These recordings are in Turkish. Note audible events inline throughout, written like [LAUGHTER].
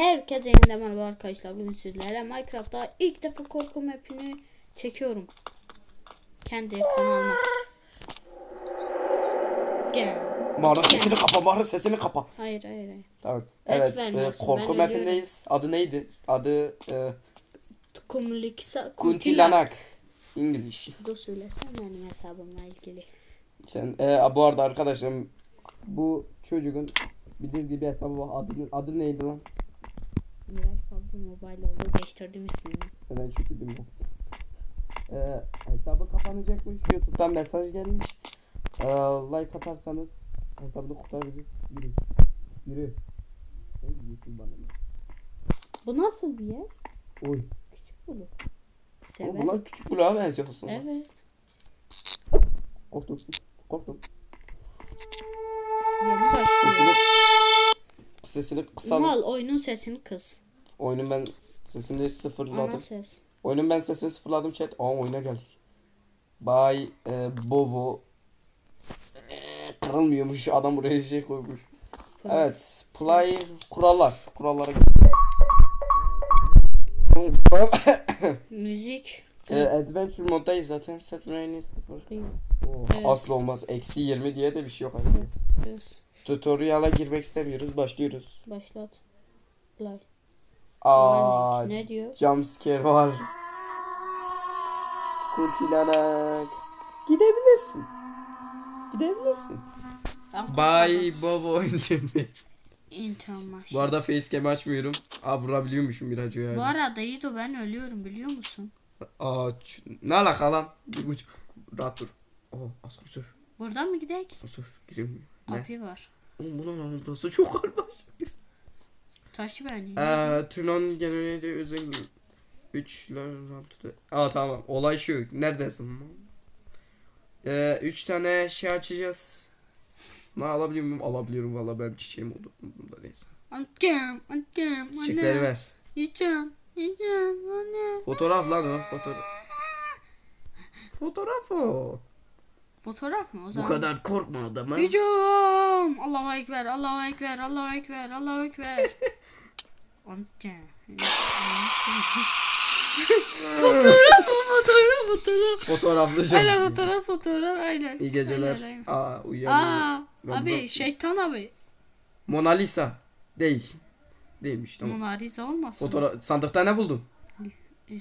Herkese yeniden merhaba arkadaşlar. Bugün sizlerle Minecraft'ta ilk defa korku mapini çekiyorum. Kendi kanalıma. Gel. Mağara sesini kapa, mağara sesini kapa. Hayır hayır hayır. Tamam. Evet, Evet, e, korku ben mapindeyiz. Adı neydi? Adı e, Kumliksa Kuntilanak. English. Bu söylesem benim hesabımla ilgili. Sen, e, bu arada arkadaşlar bu çocuğun bildiği bir hesabı var. Adı, adı neydi lan? Miraç PUBG Mobile oldu. Değiştirdim ismini. Neden çünkü bilmiyorum. E, hesabı kapanacakmış. Youtube'dan mesaj gelmiş. E, like atarsanız hesabını kurtarırız. Yürü. Yürü. Sen YouTube bana? Bu nasıl bir yer? Oy. Küçük bulu. Oğlum Sever. bunlar küçük bulağa benziyor aslında. Evet. Korktum. Korktum. Yeni başlıyor. sesini kısalım. Mal oyunun sesini kız. Oyunun ben sesini sıfırladım. Ana ses. Oyunun ben sesini sıfırladım chat. Aa oyuna geldik. Bay e, Bovo. E, kırılmıyormuş. Adam buraya şey koymuş. Evet. Play kurallar. Kurallara Müzik. e, Adventure moddayız zaten. Set sıfır. Evet. Asla olmaz. Eksi 20 diye de bir şey yok. Hani. Kız. Tutorial'a girmek istemiyoruz. Başlıyoruz. Başlat. Play. Aa, Ne diyor? Jumpscare var. Kuntilanak. Gidebilirsin. Gidebilirsin. Bay Bobo indirme. Intermaş. Bu arada facecam'i açmıyorum. Aa vurabiliyormuşum biraz yani. Bu arada Yiğido ben ölüyorum biliyor musun? Aa ç- ne alaka lan? Bir uç. Rahat dur. Oo asansör. Buradan mı gidelim? Asansör girilmiyor. Kapı var. Oğlum bu ne lan burası çok karmaşık. Taşı beni. Eee Tunon genelde özel üçler tutu. Aa tamam. Olay şu. Neredesin? Eee üç tane şey açacağız. Ne alabiliyor muyum? Alabiliyorum valla ben çiçeğim oldu. Bunda neyse. Annem, annem, Çiçekleri annem. ver. Yiyeceğim, yiyeceğim, anne. Fotoğraf lan o fotoğraf. Fotoğraf o. Fotoğraf mı o Bu zaman? kadar korkma adama. Hücum! Allahu Ekber, Allahu Ekber, Allahu Ekber, Allahu Ekber. [LAUGHS] Annem. fotoğraf mı fotoğraf fotoğraf. Fotoğraflı Aynen fotoğraf fotoğraf aynen. İyi geceler. Aynen, aynen. Aa uyuyamıyorum. Aa, abi bu- şeytan abi. Mona Lisa. Değil. Değilmiş tamam. Mona Lisa olmasın? Fotoğraf sandıkta ne buldun?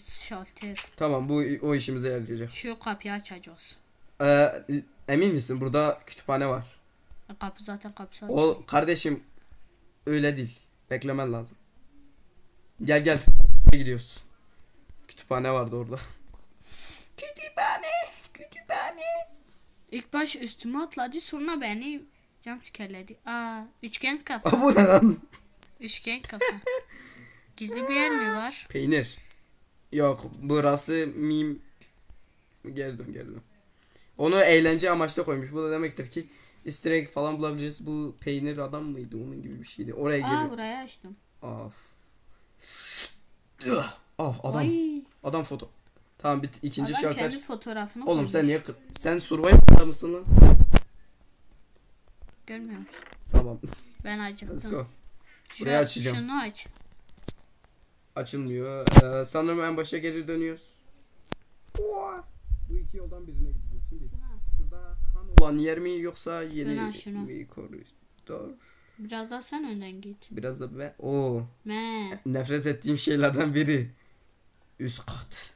Şalter. Tamam bu o işimize yarayacak. Şu kapıyı açacağız. Ee, emin misin burada kütüphane var? E, Kapı zaten kapısı açık. O kardeşim öyle değil. Beklemen lazım. Gel gel. Gidiyoruz. Kütüphane vardı orada. [LAUGHS] Kütüphane, kütüphane. İlk baş üstüme atladı sonra beni cam sikerledi. Aa üçgen kafa. Bu ne lan? üçgen kafa. Gizli bir yer mi var? Peynir. Yok burası mim. Geri dön geri dön. Onu eğlence amaçlı koymuş. Bu da demektir ki easter egg falan bulabiliriz. Bu peynir adam mıydı onun gibi bir şeydi. Oraya Aa gir. burayı açtım. Of. Of adam. Ay. Adam foto. Tamam bit ikinci Adam şalter. kendi fotoğrafını Oğlum koymuş. sen niye kır- sen survivor'da mısın lan? Görmüyor musun? Tamam. Ben Let's acıktım. go. Şu- Burayı açacağım. Şunu aç. Açılmıyor. Ee, sanırım en başa geri dönüyoruz. Bu iki yoldan birine kan olan yer mi yoksa yeni Şuna, şuna. bir koridor? Biraz daha sen önden git. Biraz da ben. Oo. Me. Nefret ettiğim şeylerden biri. Üst kat.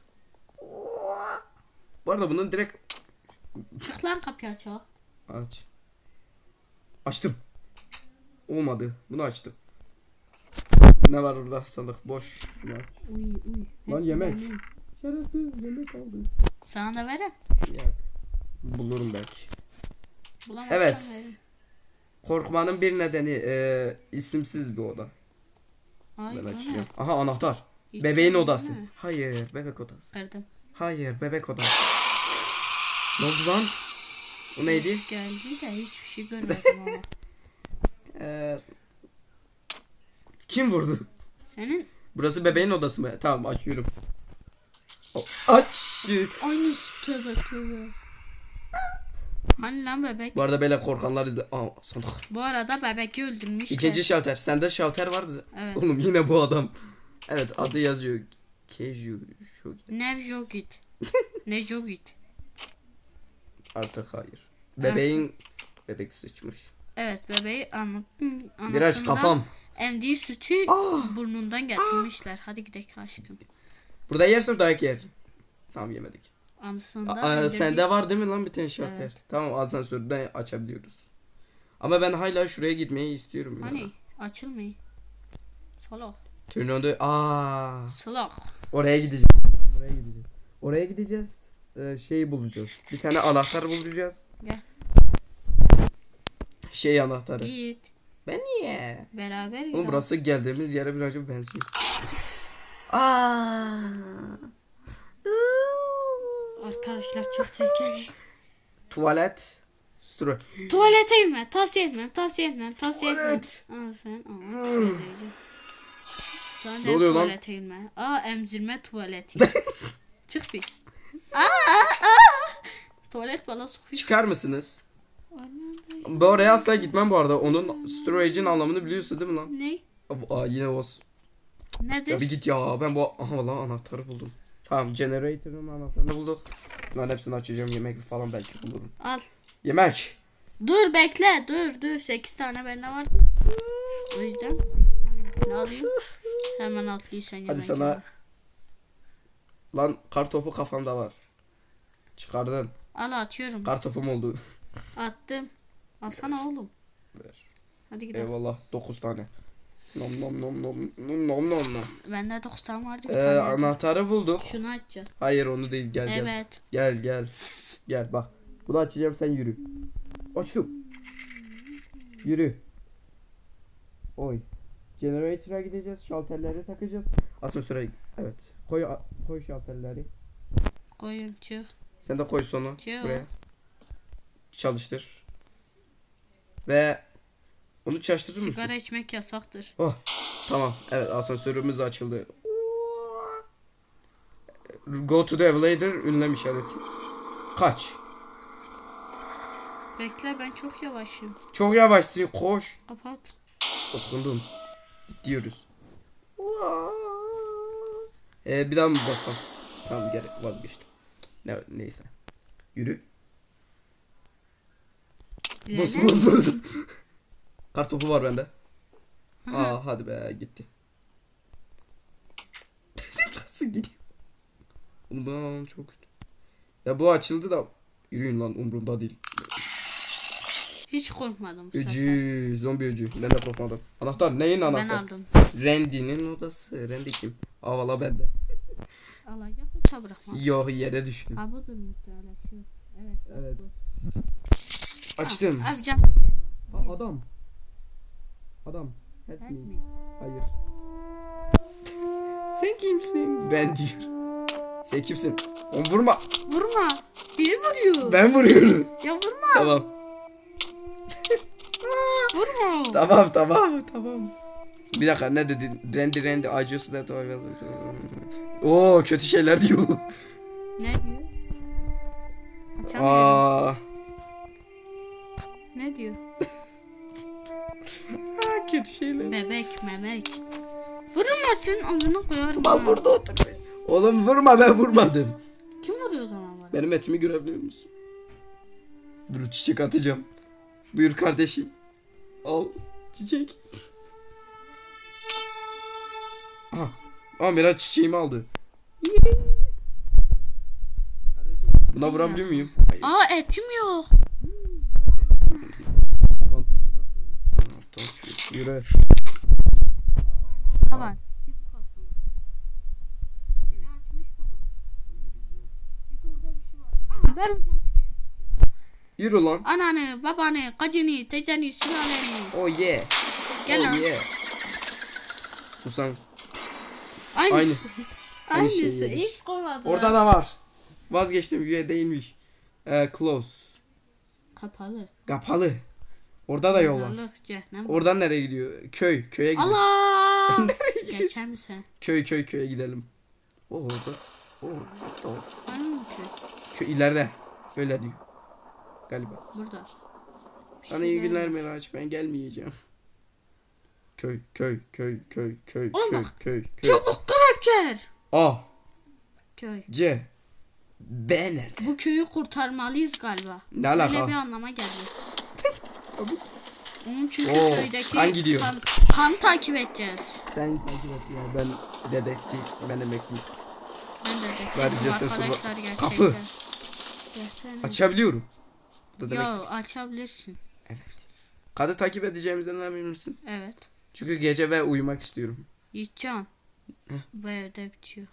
Bu arada bunun direkt Çık lan kapıyı aç o. aç. Açtım. Olmadı. Bunu açtım. Ne var orada sandık boş. Aç. Uy uy. Lan yemek. Şerefsiz yemek aldı. Sana da verem. Yak. Bulurum belki. Bulamazsam Evet. veririm. Korkmanın bir nedeni e, isimsiz bir oda. Ay Ben açıyorum. Aha anahtar. Hiç Bebeğin odası. mi? Hayır bebek odası. Kırdım. Hayır bebek odası. ne oldu lan? Bu neydi? Geldi de hiçbir şey görmedim ama. Ee, [LAUGHS] kim vurdu? Senin Burası bebeğin odası mı? Tamam açıyorum. O- aç. aynı tövbe tövbe. Hani lan bebek? Bu arada böyle korkanlar izle. Aa sandık. Bu arada bebeği öldürmüşler. İkinci şalter. Sende şalter vardı. Evet. Oğlum yine bu adam. Evet adı yazıyor. Keju. Şu- Nev Jogit. [LAUGHS] ne Jogit? Artık hayır. Bebeğin bebek sıçmış. Evet bebeği anlattım. Biraz kafam. Emdiği sütü Ah! burnundan getirmişler. Hadi gidelim aşkım. Burada yersem dayak yersin. Tamam yemedik. Aa, emdirdiği- sende var değil mi lan bir tane şalter? Evet. Tamam asansörden açabiliyoruz. Ama ben hala şuraya gitmeyi istiyorum. ya. Hani açılmıyor. Salak. Turnonda aa Salak. oraya gideceğiz. Oraya gideceğiz. Oraya gideceğiz. Ee, şeyi bulacağız. Bir tane anahtar bulacağız. Gel. Şey anahtarı. Git. Ben niye? Beraber Oğlum gidelim. burası geldiğimiz yere birazcık benziyor. [LAUGHS] Aa. Arkadaşlar çok tehlikeli. Tuvalet. Stre. Tuvalete girme. Tavsiye etmem. Tavsiye etmem. Tavsiye etmem. Tuvalet. Aa sen. Aa. Sonra Ne oluyor lan? tuvalete girme. Aa emzirme tuvaleti. [LAUGHS] Çık bir. Aa, aa, aa. Tuvalet bana sokuyor. Çıkar mısınız? Bu oraya asla gitmem bu arada. Onun storage'in anlamını biliyorsun değil mi lan? Ne? Aa, aa, yine o. Nedir? Ya bir git ya. Ben bu aha lan anahtarı buldum. Tamam generator'ın anahtarını bulduk. Ben hepsini açacağım. Yemek falan belki bulurum. Al. Yemek. Dur bekle. Dur dur. 8 tane bende var. O yüzden 8 tane alayım. Hemen atlıysan Hadi yemek sana. yeme. Lan kar topu kafamda var. Çıkardın. Al atıyorum. Kar topum oldu. Attım. Alsana oğlum. Ver. Hadi gidelim. Eyvallah 9 tane. Nom nom nom nom nom nom nom nom. Bende 9 tane vardı. Bir Ee, tane anahtarı bulduk. Şunu açacağız. Hayır onu değil gel gel. Evet. Gel gel. Gel bak. Bunu açacağım sen yürü. Açtım. Yürü. Oy. Generator'a gideceğiz. Şalterleri takacağız. Asansöre evet. Koy koy şalterleri. Koyun çık. Sen de koy sonu Çık. buraya. Çalıştır. Ve onu çalıştırır mısın? Sigara içmek yasaktır. Oh. Tamam. Evet asansörümüz açıldı. Go to the elevator ünlem işareti. Kaç. Bekle ben çok yavaşım. Çok yavaşsın koş. Kapat. Okundum. Gidiyoruz. Ee, bir daha mı bassam? Tamam gerek vazgeçtim. Ne, neyse. Yürü. Bas İlerle. bas bas. Kartopu var bende. Aa hadi be gitti. [LAUGHS] Nasıl gidiyor? Ben çok kötü. Ya bu açıldı da yürüyün lan umurumda değil. Hiç korkmadım bu. Öcü, zombi öcü. Ben de korkmadım. Anahtar neyin Ben anahtar? aldım. Randy'nin odası. Randy kim? Aa valla bende. Alacak mı bırakma. Yok yere düştüm. Ha budur muhtemelen şu. Evet. Evet. bu. Açtım. Abi cam. Aa, adam. Adam. Help Help me. me. Hayır. Sen kimsin? Ben diyor. Sen kimsin? Oğlum vurma. Vurma. Biri vuruyor. Ben vuruyorum. Ya vurma. Tamam. [LAUGHS] Vurma. Tamam tamam tamam. Bir dakika ne dedin? Randy Randy acıyorsun da tamam. Oo kötü şeyler diyor. Ne diyor? Açamıyorum. Aa. Kötü şeyler. Bebek memek. Vurulmasın ağzını koyarım. Ha. burada otur. be. Oğlum vurma ben vurmadım. Kim vuruyor o zaman bana? Benim etimi görebiliyor musun? Dur çiçek atacağım. Buyur kardeşim. Al çiçek. Aha. Ama biraz çiçeğimi aldı. Buna vurabiliyor muyum? Hayır. Aa etim yok. Yürü. Tamam. Şey ben Yürü lan. Ananı, babanı, kacını, teyzeni, sülaleni. Oh yeah. Gel oh lan. yeah. Sus lan. Aynısı. Aynı [LAUGHS] şeyi Aynısı. yedik. Hiç koymadı. Orada da var. Vazgeçtim üye değilmiş. Ee, close. Kapalı. Kapalı. Orada da yol var. Mezarlık, cehennem. Oradan nereye gidiyor? Köy. Köye gidiyor. Allah! [LAUGHS] Nereye gidiyorsun? Geçer misin? Köy köy köye gidelim. O orada. O what the f- Hani mi köy? Köy ileride. Öyle diyor. galiba. Burada. Sana iyi günler Miraç ben gelmeyeceğim. Köy köy köy köy köy Oğlum köy bak. köy köy. Çabuk kraker. A Köy. C B nerede? Bu köyü kurtarmalıyız galiba. Ne alaka? bir anlama geldi. Onun çünkü Oo, köydeki kan gidiyor. Kan, kan takip edeceğiz. Sen takip et ya ben dedektif ben emekli. Ben de dedektifim Vereceğiz arkadaşlar gerçekten. Kapı. Gelsene. Açabiliyorum. Bu da Yo açabilirsin. Evet. Kadı takip edeceğimizden emin misin? Evet. Çünkü gece ve uyumak istiyorum. Yiğitcan. Bu evde bitiyor.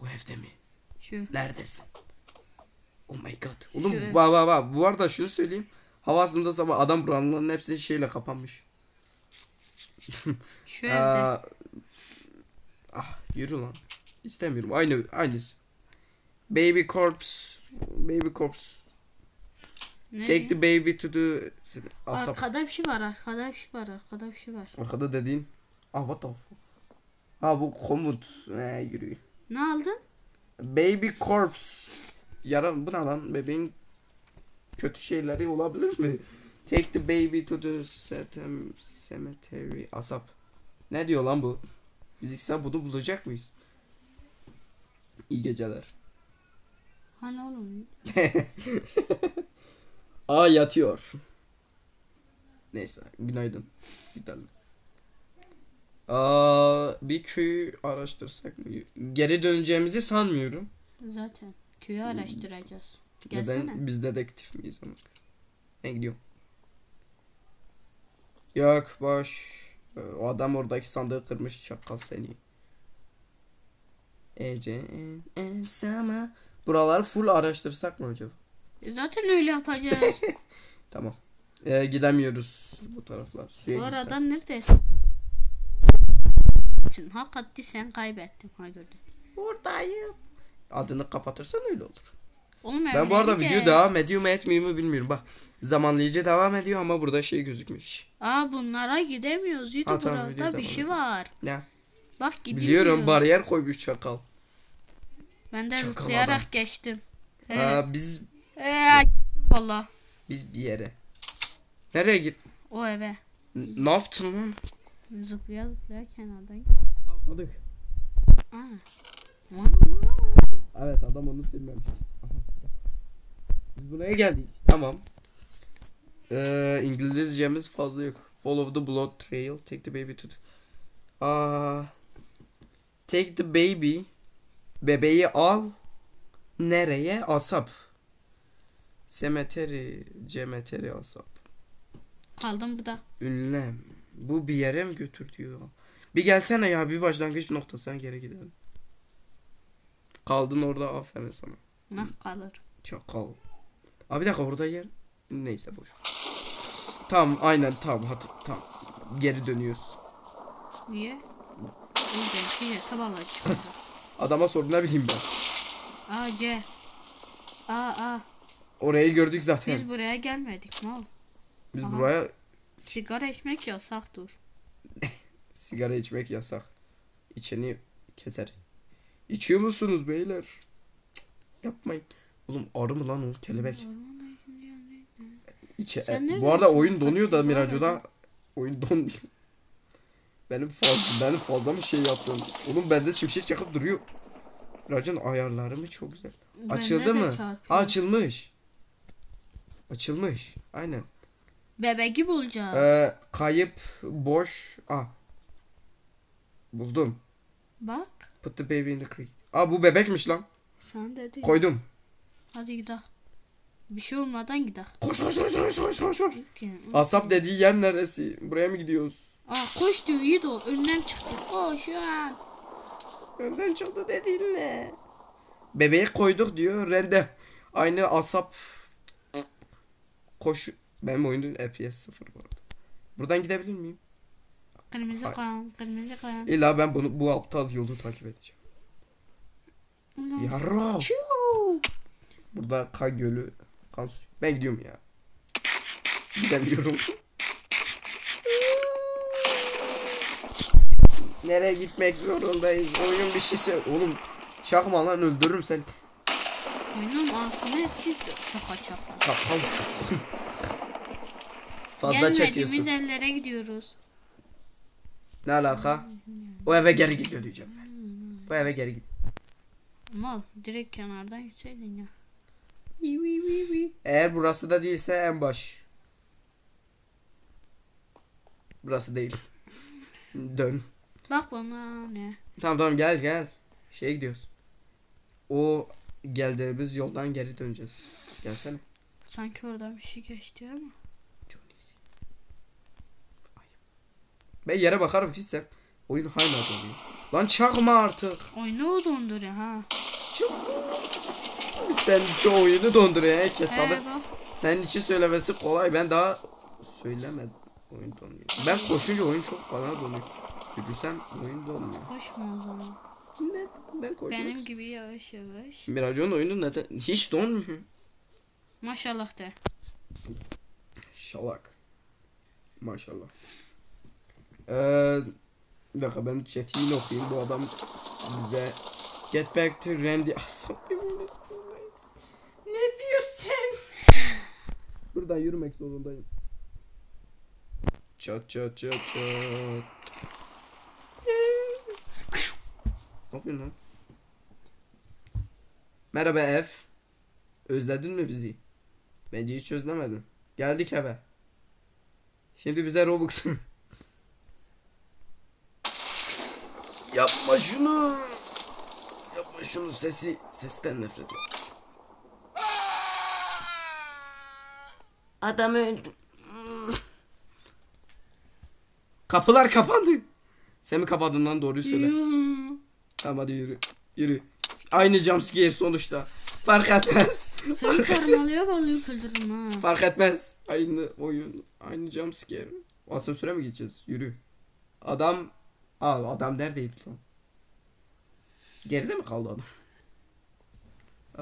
Bu evde mi? Şu. Neredesin? Oh my god. Oğlum bak bak bak. Bu arada şunu söyleyeyim. Havasında sabah adam buranların hepsi şeyle kapanmış. [LAUGHS] Şu evde. Ah yürü lan. İstemiyorum. Aynı aynı. Baby corpse. Baby corpse. Ne Take the baby to the asap. Arkada bir şey var, arkada bir şey var, arkada bir şey var. Arkada dediğin. Ah what the fuck. Ha bu komut. He yürü. Ne aldın? Baby corpse. Yara bu ne lan bebeğin kötü şeyleri olabilir mi? Take the baby to the cemetery. Asap. Ne diyor lan bu? Fiziksel bunu bulacak mıyız? İyi geceler. Hani oğlum? [LAUGHS] Aa yatıyor. Neyse günaydın. Gidelim. Aa, bir köyü araştırsak mı? Geri döneceğimizi sanmıyorum. Zaten köyü araştıracağız. Gelsene. Neden? Biz dedektif miyiz ona? Ben gidiyorum. Yok boş. Ee, O adam oradaki sandığı kırmış çakal seni. Ece sama. Buraları full araştırsak mı acaba? E Zaten öyle yapacağız. [LAUGHS] Tamam. Ee, gidemiyoruz bu taraflar. Suya Bu arada neredesin? Şimdi hakikaten sen kaybettin. Ha gördüm. Buradayım. Adını kapatırsan öyle olur. Oğlum Ben bu arada video devam ediyor mu etmiyor mu bilmiyorum. Bak zamanlayıcı devam ediyor ama burada şey gözükmüş. Aa bunlara gidemiyoruz. Yedi Ha, tamam, burada bir devam şey var. Ne? Bak gidiyor. Biliyorum bariyer koymuş çakal. Ben de Çakal zıplayarak adam. geçtim. He. Aa, biz Ee, gittim valla. biz bir yere. Nereye git? O eve. N- Ne yaptın lan? Zıplaya zıplaya kenardan. Atladık. Aa. Evet adam onu silmemiş. Aha. Biz buraya geldik. Tamam. Ee, İngilizcemiz fazla yok. Follow the blood trail. Take the baby to the... Aa, take the baby. Bebeği al. Nereye? Asap. Semeteri. Cemeteri asap. Kaldım burada. Ünlem. Bu bir yere mi götür diyor. Bir gelsene ya bir başlangıç noktasına geri gidelim. Kaldın orada aferin sana. Nah kalır. Çakal. Abi bir dakika orada yer. Neyse boş. Tamam aynen tamam hadi tamam. Geri dönüyoruz. Niye? Benimki jete balığı çıktı. [LAUGHS] Adama sor ne bileyim ben. A C. A A. Orayı gördük zaten. Biz buraya gelmedik mal. Biz Aha. buraya Sigara içmek yasaktır. [LAUGHS] sigara içmek yasak. İçeni keseriz. İçiyor musunuz beyler? Cık, yapmayın. Oğlum arı mı lan o kelebek? İçe, e, bu arada oyun donuyor da Miraco'da oyun donuyor. [LAUGHS] Benim fazla benim fazla mı şey yaptım? Oğlum bende şimşek çakıp duruyor. Miraco'nun ayarları mı çok güzel. Bende Açıldı mı? Ha, açılmış. Açılmış. Aynen. Bebeği bulacağız. Ee, kayıp boş. Ah. Buldum. Bak. Put the baby in the creek. Aa bu bebekmiş lan. Sen dedin. Koydum. Hadi gidelim. Bir şey olmadan gidelim. Koş koş koş koş koş koş koş. Asap dediği yer neresi? Buraya mı gidiyoruz? Aa koş diyor iyi de o önünden çıktı. Koş ya. Önden çıktı dediğin ne? Bebeği koyduk diyor. Rende aynı asap koş. Benim oyunun FPS sıfır bu arada. Buradan gidebilir miyim? Kırmızı kan, kırmızı kan. İlla ben bunu bu aptal yolu takip edeceğim. Yarra. Çuu. Burada kan gölü. Kan suyu. Ben gidiyorum ya. Gidemiyorum. Nereye gitmek zorundayız? Oyun bir şey söyle. Oğlum çakma lan öldürürüm seni. Oyunun ağzıma etti çaka çaka. Çakal çok. Fazla Gelmediğimiz çekiyorsun. evlere gidiyoruz. Ne alaka? O eve geri gidiyor diyeceğim ben. Bu eve geri gidiyor. Mal direkt kenardan gitseydin ya. Eğer burası da değilse en baş. Burası değil. Dön. Bak bana ne. Tamam tamam gel gel. Şeye gidiyoruz. O geldiğimiz yoldan geri döneceğiz. Gelsene. Sanki oradan bir şey geçti ama. Ben yere bakarım gitsem. Oyun hala dönüyor. Lan çakma artık. Oyunu donduruyor ha. Sen çoğu oyunu donduruyor he kesalı. He bak. Senin için söylemesi kolay. Ben daha söylemedim. Oyun donuyor. Ben koşunca oyun çok fazla donuyor. Yürüsem oyun donmuyor. Koşma o zaman. Neden? Ben koşuyorum. Benim gibi yavaş yavaş. Miraç'ın oyunu neden? Hiç donmuyor. Maşallah de. Şalak. Maşallah. Ee, bir dakika ben chatini okuyayım. Bu adam bize Get back to Randy [LAUGHS] Asap Ne diyorsun sen? Buradan yürümek zorundayım. Çat çat çat çat. Ne yapıyorsun lan? Merhaba F. Özledin mi bizi? Bence hiç özlemedin. Geldik eve. Şimdi bize Robux. [LAUGHS] Yapma şunu. Yapma şunu sesi sesten nefret et. Adam öldü. Kapılar kapandı. Sen mi kapadın lan doğruyu söyle. Tamam hadi yürü. Yürü. Aynı jumpscare sonuçta. Fark etmez. Seni karmalıyor balığı öldürürüm ha. Fark etmez. Aynı oyun. Aynı jumpscare. Asansöre mi gideceğiz? Yürü. Adam. Aa adam neredeydi lan? Geride mi kaldı adam?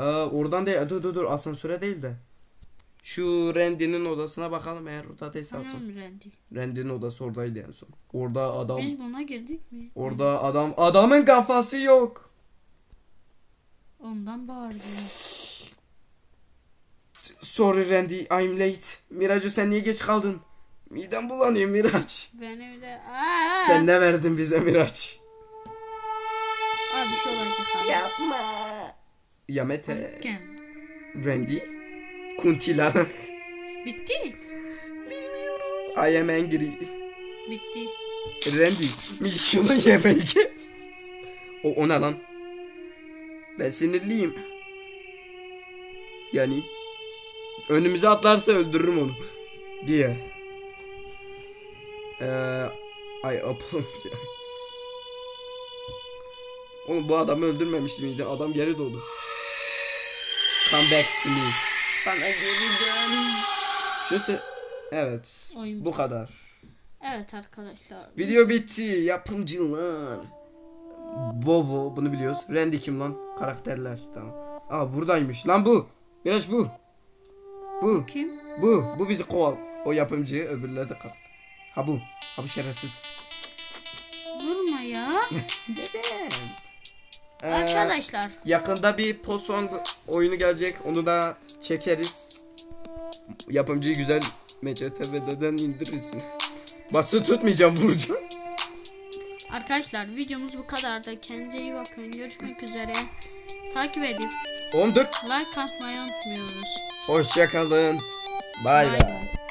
Aa, oradan değil. Dur dur dur. Asansöre değil de. Şu Randy'nin odasına bakalım eğer odadaysa Tamam alsın. Randy. Randy'nin odası oradaydı en son. Orada adam. Biz buna girdik mi? Orada adam. Adamın kafası yok. Ondan bağırdı. Sorry Randy, I'm late. Miraç'ı sen niye geç kaldın? Midem bulanıyor Miraç. Benim de aa. Sen ne verdin bize Miraç? Abi bir şey olacak abi. Yapma. Ya Mete. Randy. Kuntila. Bitti. I am angry. Bitti. Randy. Şunu yemeği kes. O, o ne lan? Ben sinirliyim. Yani önümüze atlarsa öldürürüm onu. Diye. Ee, ay apılım ya. Oğlum bu adamı öldürmemiş miydi? Adam geri doğdu. Come back to me. Bana geri dön. Şöyle Evet. Oyun Bu kadar. Evet arkadaşlar. Video bitti. Yapımcılar. Bovo bunu biliyoruz. Randy kim lan? Karakterler. Tamam. Aa buradaymış. Lan bu. Miraç bu. Bu. Kim? Bu. Bu bizi koval. O yapımcı öbürleri de kal. Ha bu. Ha bu şerefsiz. Vurma ya. [LAUGHS] Neden? Ee, Arkadaşlar. yakında bir Posong oyunu gelecek. Onu da çekeriz. Yapımcıyı güzel MCTV'den indirirsin. Bası tutmayacağım vuracağım. Arkadaşlar videomuz bu kadardı. Kendinize iyi bakın. Görüşmek üzere. Takip edip 14. like atmayı unutmuyoruz. Hoşçakalın. Bay Bay bay. bay.